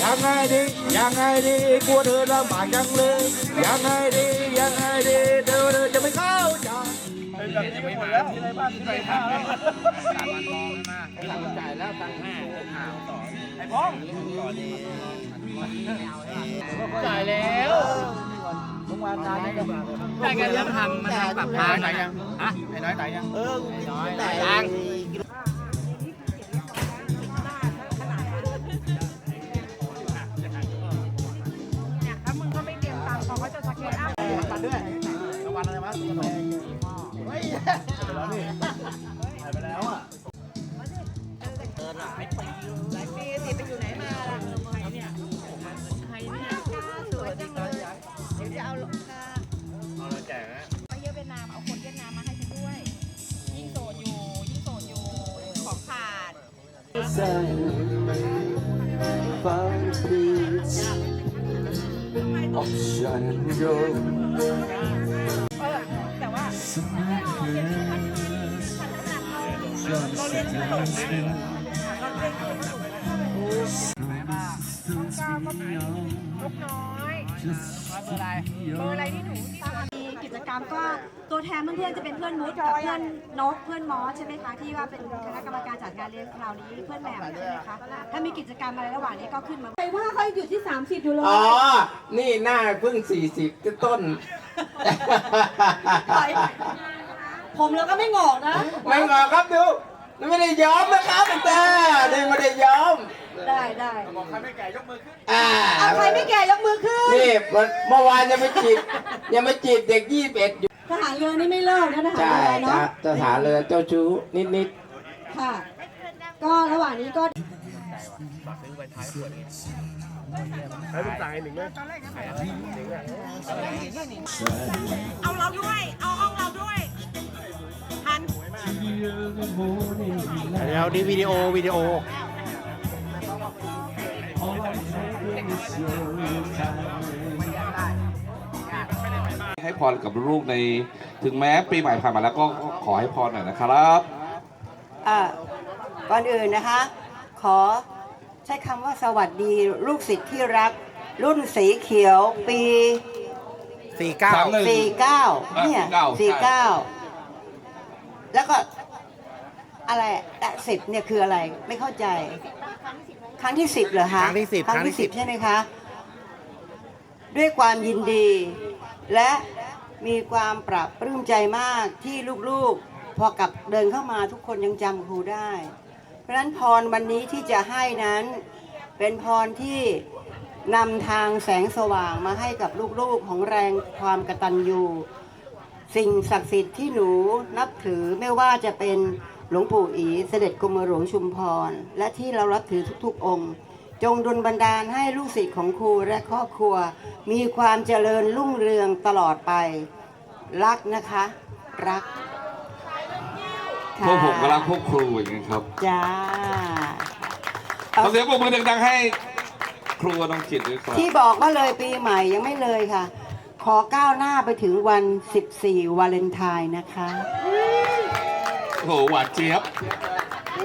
ยังไงดียังไงดีกลัวเธอลำบากยังเลยยังไงดียังไงดีเธอเธอจะไม่เข้าใจจ่ายแล้วจ่ายกันแล้วมันทำมันทำปรับทางไหนยังฮะไอ้น้อยตายยังเออน้อยตายยัง ค์เขาก็จะสแกนอัพวันด้วยรางวัลอะไรวะขนมเฮ้ยไปแล้วนี่หายไปแล้วอะหลายปีสิไปอยู่ไหนมาล่ะใครเนี่ยใครเนี่ยสวยจังเลยเดี๋ยวจะเอาลงค่ะเอาเราแจกนะไปเยอะเวียดนามเอาคนเวียดนามมาให้ฉันด้วย ยิ่งโสดอยู่ ยิ่งโสดอยู่ ของขาด เออแต่ว่าเราเรียนที่สูงนะเราเรียนที่สูงต้องก้าวก็มีลูกน้อยเบอร์อะไรเบอร์อะไรที่หนูตั้ง กิจกรรมก็ตัวแทนเพื่อนๆจะเป็นเพื่อนนุชกับเพื่อนนกเพื่อนมอสใช่ไหมคะที่ว่าเป็นคณะกรรมการจัดงานเลี้ยงคราวนี้เพื่อนแหม่มใช่ไหมคะถ้ามีกิจกรรมอะไรระหว่างนี้ก็ขึ้นมาไปว่าเขาอยู่ที่ 30 อยู่เลยอ๋อ นี่หน้าเพิ่งสี่สิบต้น ผมแล้วก็ไม่งอกนะ ไม่งอครับดู ไม่ได้ย้อมนะครับแต่นี่ไม่ได้ย้อม ได้ได้บอกใครไม่แก่ยกมือขึ้นอ่าเอาใครไม่แก่ยกมือขึ้น นี่วันเมื่อวานยังไม่จีบยังไม่จีบเด็กยี่สิบเอ็ดอยู่ทหารเรือนี่ไม่เลิกนะทหารใช่เรือจะเนาะจะถามเลยเจ้าชู้นิดค่ะ ก็ระหว่างนี้ก็ให้ลูกตายหนึ่งเลยเอาเราด้วย เอาห้องเราด้วยทัน เดี๋ยวดีวิดีโอวิดีโอ ให้พรกับลูกในถึงแม้ปีใหม่ผ่านมาแล้วก็ขอให้พรหน่อยนะครับอ่าก่อนอื่นนะคะ ขอใช้คำว่าสวัสดีลูกศิษย์ที่รัก รุ่นสีเขียวปี สี่เก้า สามหนึ่ง49เนี่ย49ใช่49แล้วก็อะไรแตะสิบเนี่ยคืออะไรไม่เข้าใจ ครั้งที่สิบเหรอคะครั้งที่สิบครั้งครั้งที่ที่สิสิบบใช่ไหมคะ ด้วยความยินดี และมีความปรับปลื้มใจมากที่ลูกๆ พอกลับเดินเข้ามาทุกคนยังจำครูได้ เพราะฉะนั้นพรวันนี้ที่จะให้นั้น เป็นพรที่นำทางแสงสว่างมาให้กับลูกๆของแรงความกตัญญู สิ่งศักดิ์สิทธิ์ที่หนูนับถือไม่ว่าจะเป็น หลวงปู่อีเสด็จกรมหลวงชุมพร และที่เรารับถือทุกๆ องค์ จงดลบันดาลให้ลูกศิษย์ของครูและครอบครัว มีความเจริญรุ่งเรืองตลอดไป รักนะคะ รักพวกผมก็รักพวกครูอย่างนี้ยครับจ้าขอเสียงปรบมือดังๆให้ครูน้องจิตด้วยครับที่บอกว่าเลยปีใหม่ยังไม่เลยค่ะ ขอก้าวหน้าไปถึงวัน 14 วาเลนไทน์นะคะ โอ้โหหวานเจี๊ยบ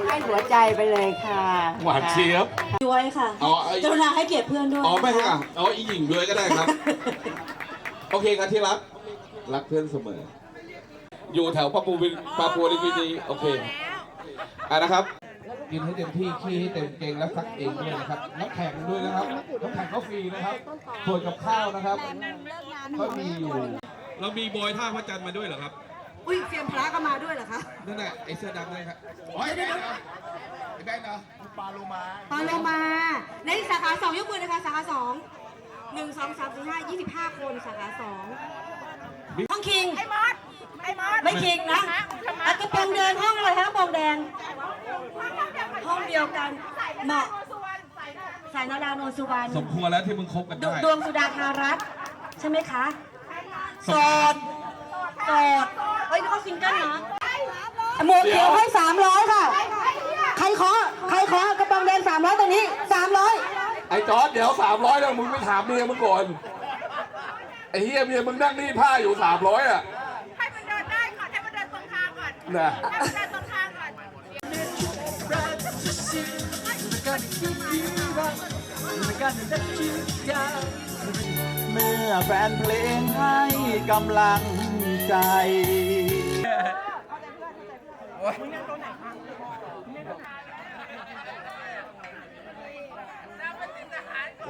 ให้หัวใจไปเลยค่ะหวานเจี๊ยบ ด้วยค่ะอ๋อไอ้ กรุณาให้เกียรติเพื่อนด้วยอ๋อไม่นะใช่คะอะอ๋ออีหญิงด้วยก็ได้ครับ โอเคครับที่รัก รักเพื่อนเสมอ อยู่แถวปาปูวินปาปูลิกินีโอเคอะนะครับ กินให้เต็มที่ขี้ให้เต็มเกงและซักเองด้วยนะครับน้ำแข็งด้วยนะครับน้ำแข็งก็ฟรีนะครับส่วนกับข้าวนะครับ ก็มีอยู่เรามีบอยท่าพระจันทร์มาด้วยเหรอครับ อุ้ยเฟียมพระก็มาด้วยเหรอคะนั่นแหละไอ้เสื้อดำเลยครับโอ้ยไอ้แบงค์เหรอไอ้แบงค์เหรอปลาโลมาปาโลมา ในสาขาสองยกมือนะคะสาขาสองหนึ่งสองสามสี่ห้ายี่สิบห้าคนสาขาสองห้องคิง ไอ้มอสไอ้มอสไม่คิงนะอะกระโปรงเดินห้องอะไรคะกระโปรงแดง ห้องเดียวกัน เหมาะ สายนาดาโนนสุวรรณสมควรแล้วที่มึงคบกันดได้ดวงสุดาธารัตน์ใช่ไหมคะ โสด โสดเอ้ยนี่เขาซิงเกิลเนาะหมวกเขียวให้สามร้อยค่ะ ใครขอใครขอกระโปรงแดงสามร้อยตอนนี้สามร้อยไอ้จอร์ดเดี๋ยวสามร้อยแล้วมึงไม่ถามเมียมึงก่อน ไอ้เฮียเมียมึงนั่งนี่ผ้าอยู่สามร้อยอะ ให้มันเดินได้ก่อนให้มันเดินตรงทางก่อนนะ ให้มันเดินตรงทางก่อน เมื่อแฟนเพลงให้กำลัง ใจ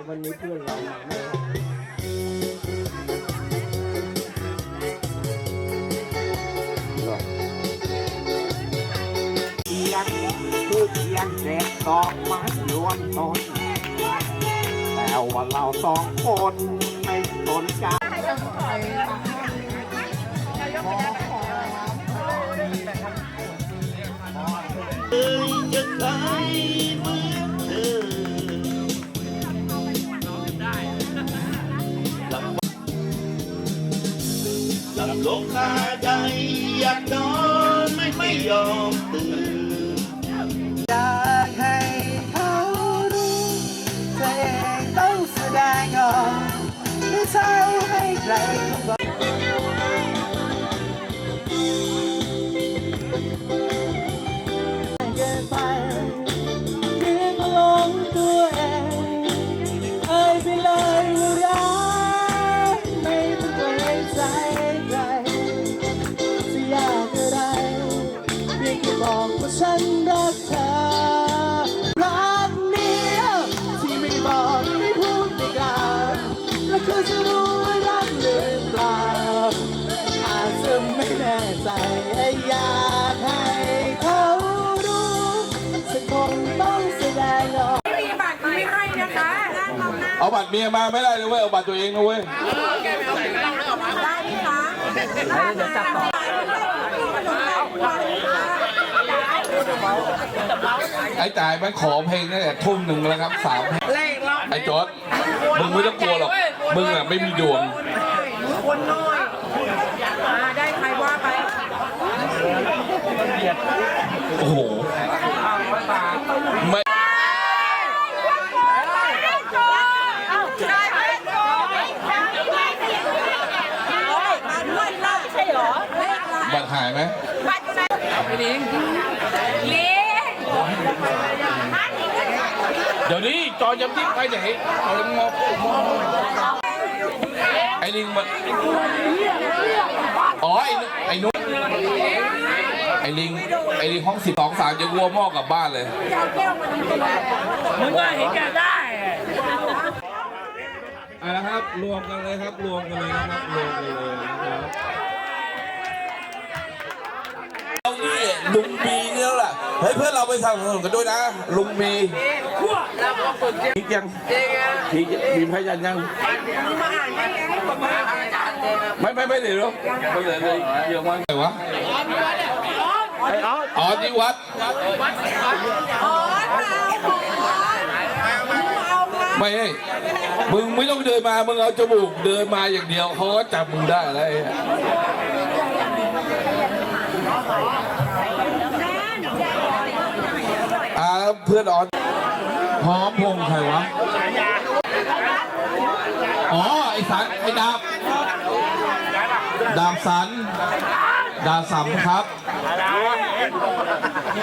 วันนี้เพื่อนเราไม่ันคือเพียนแด็กตอกมัดล้วนตนแต่ว่าเราสองคนไม่สนใจ หลับลงคาใจอยากนอนไม่ไม่ยอ ฉันรักเธอรักเดียที่ไม่บอกไม่พูดไม่กล่าวแล้วเธอจะรู้ว่ารักหรือเปล่าอาจจะไม่แน่ใจอยากให้เขารู้สักคนต้องแสดงออกเอาบัตรเมียมาไม่ได้เลยเว้ยเอาบัตรตัวเองนะเว้ยไอ้ ไอ้จ่ายมันขอเพลงตั้งแต่ทุ่มหนึ่งแล้วครับสามไอ้จอร์ดมึงไม่ต้องกลัวหรอก มึงอะไม่มีดวงคนน้อยอ่าได้ใครว่าไป โอ้โหไม่ได้ไหมมาด้วยล่ะใช่เหรอเอะไรบัตรหายไหมบัตรอยู่ไหน ลิงลิงเดี๋ยวนี้จอยังที่ไปไหนจอยังงอไอ้ลิงมันอ๋อไอ้นุไอ้นุไอ้ลิงไอ้ลิงห้องสิบสองสามจะวัวหม้อกลับบ้านเลยมึงก็เห็นแก่ได้อะนะครับรวมกันเลยครับรวมกันเลยนะครับรวมกันเลยนะครับเอานี่ ลุงมีเนี่ยแหละเฮ้ยเพื่อนเราไปสนับสนุนกันด้วยนะ ลุงมีพีกยังพีกมีพยันยังไม่ไม่ไม่เดี๋ยวไม่เดี๋ยวเลยเดี๋ยวมันไงวะอ๋อที่วัดไม่ให้มึงไม่ต้องเดินมา มึงเอาจมูกเดินมาอย่างเดียวเขาก็จับมึงได้แล้ว ไอ้อ่าเพื่อนออนพร้อมพงษ์ใครวะอ๋อไอ้สันไอ้ดาบดาบสัน ดาบสัมครับ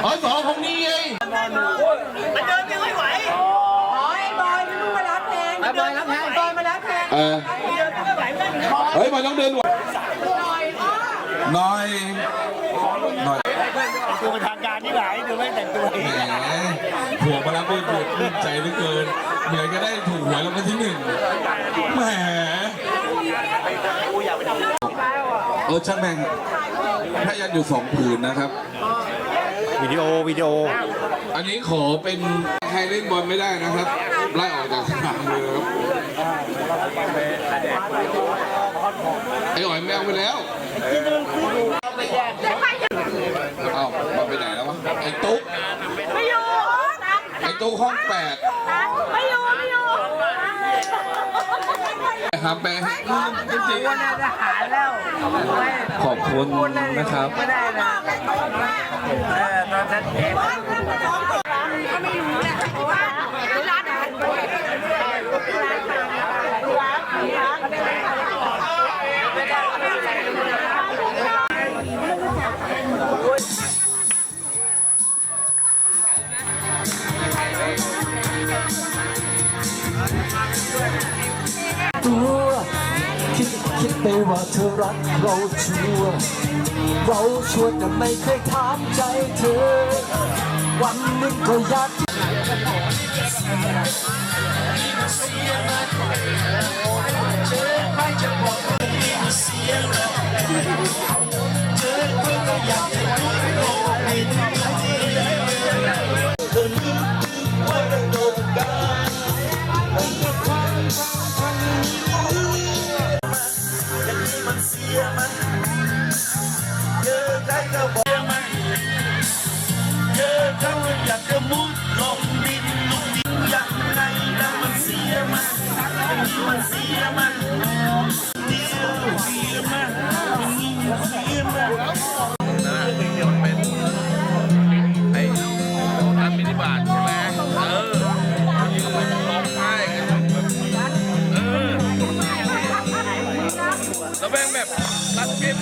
อ๋อสองคนนี้ไงมันเดินยังไม่ไหวขอให้บอยไม่รู้มารับแทนบอยรับแทนบอยมารับแทนเออเดินไม่ไหวมันขอเฮ้ยมันต้องเดินหน่อยหน่อยหน่อย ตัวเป็นทางการที่ไหนดูไม่แต่งตัวแหมผัวมาแล้วก็ปวดปลื้มใจเหลือเกินเหนื่อยก็ได้ถูกหวยรางวัลที่หนึ่งแหมเออช่างแม่งถ้ายันอยู่สองผืนนะครับ วิดีโอวิดีโอ อันนี้ขอเป็นใครเล่นบอลไม่ได้นะครับไล่ออกจากสนามเลยครับไอ้อ๋อยแมวไปแล้วเอ้ามาไปไหนแล้ววะ ไอ้ตุ๊กไม่อยู่ไอ้ตุ๊กห้องแปดไม่อยู่ไม่อยู่ครับแปลจริงคนอาจหารแล้วๆขอบคุณนะครับไม่ได้นะเออตอนนั้นเอง ไม่ว่าเธอรักเราชัวร์เราชวนแต่ไม่เคยถามใจเธอ วันหนึ่งก็อยากเจ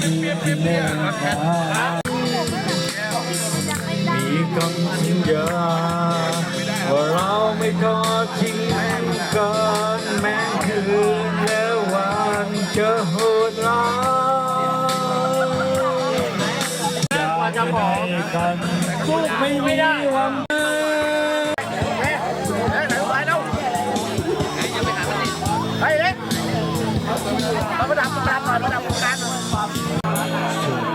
มีคำสัญญาว่าเราไม่ทอดทิ้งกันแม้คืนและวันจะโหดร้ายอยากจะบอกกันทุกไม่มีวั น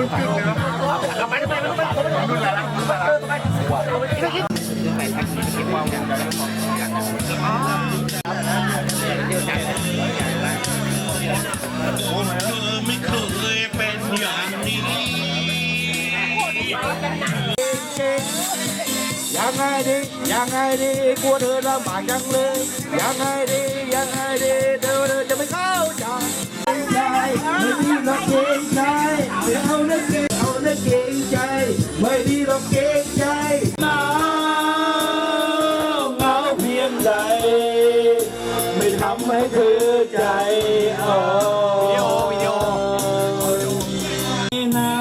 เธ ยังไงดียังไงดีกลัวเธอลำบากจังเลยยังไงดียังไงดีเธอเธอจะไม่เข้าใจใจไม่ดีหรอกเกรงใจไม่เอาเนื้อเกรงเอาเนื้อเกรงใจไม่ดีหรอกเกรงใจหนาวเหงาเพียงใดไม่ทำให้เธอใจอ่อนวิดีโอวิดีโอไม่นา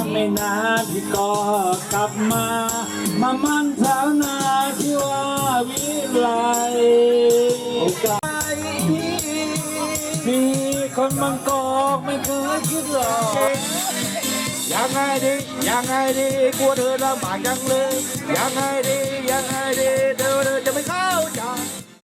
นไม่นานพี่ก็กลับมา มันสาวนาที่ว่าวิไลมีคนบางกอกไม่เคยคิดหรอกยังไงดียังไงดีกลัวเธอลำบากยังเลยยังไงดียังไงดีเธอเธอจะไม่เข้าใจ